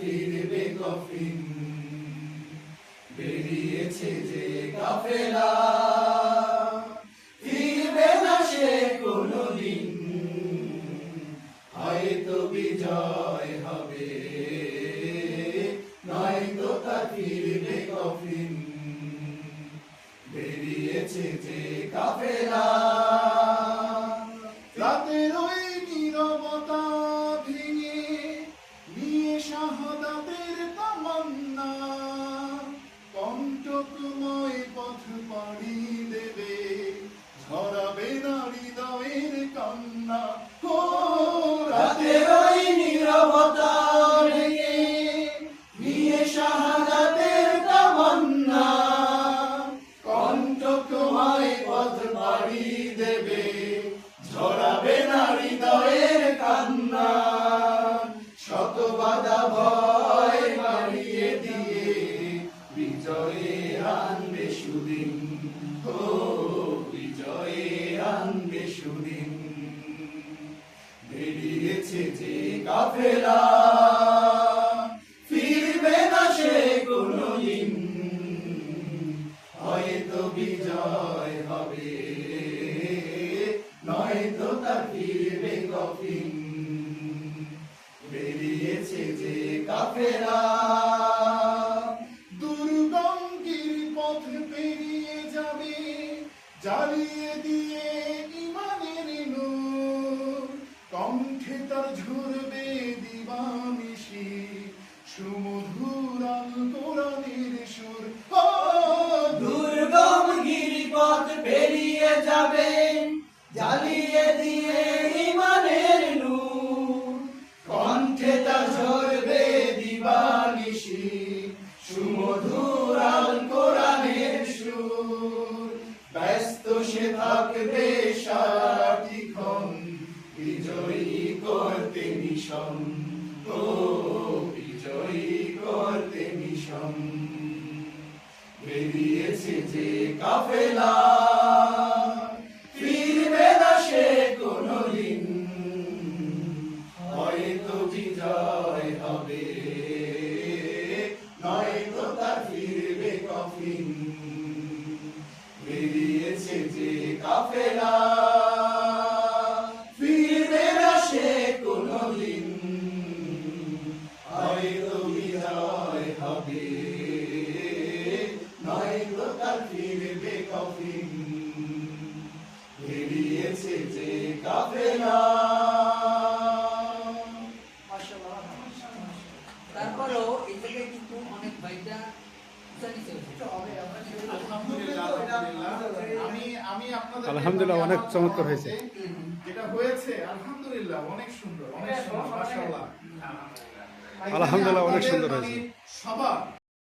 জাতির বেকফিন বেরিয়েছে যে কাফেলা, ফিরবে না সে কোনদিন। হয়তো বিজয় হবে, নয়তো তা ফিরবে কফিন। বেরিয়েছে যে কাফেলা শাহাদাতের তামান্না কণ্টকময় পথ পাড়ি দেবে ঝরাবে না হৃদয়ের কান্না। বিজয়ে আনবে সুদিন। ও বিজয়ে আনবে সুদিন। বেরিয়েছে যে কাফেলা, ফিরবে না হয়তো বিজয় হবে ফিরবে বেরিয়েছে যে কাফেলা জ্বালিয়ে দিয়ে ইমানের নূর, কণ্ঠে তার ঝরবে দিবানিশি সুমধুর আল কোরআনের সুর দুর্গম গিরিপথ পেরিয়ে যাবে, জ্বালিয়ে দিয়ে ইমানের নূর, কণ্ঠে তা ঝরবে দিবানিশি। ব্যস্ত সে থাকবে সারাটিক্ষণ বিজয়ী করতে মিশন। ও, বিজয়ী করতে মিশন। বেরিয়েছে যে কাফেলা, ফিরবে না সে কোনদিন হয়তো বিজয় হবে নয়তো তার ফিরবে কফিন। কাফেলা ফিরবে না সে কোনদিন। হয়তো বিজয় হবে নয়তো তার ফিরবে কফিন। বেরিয়েছে যে কাফেলা। তারপরেও এই কিন্তু অনেক ভাইটা আমি আমি আপনাদের আলহামদুলিল্লাহ, অনেক চমৎকার হয়েছে। যেটা হয়েছে আলহামদুলিল্লাহ অনেক সুন্দর অনেক সুন্দর মাশাআল্লাহ আলহামদুলিল্লাহ, অনেক সুন্দর হয়েছে। মানে সবার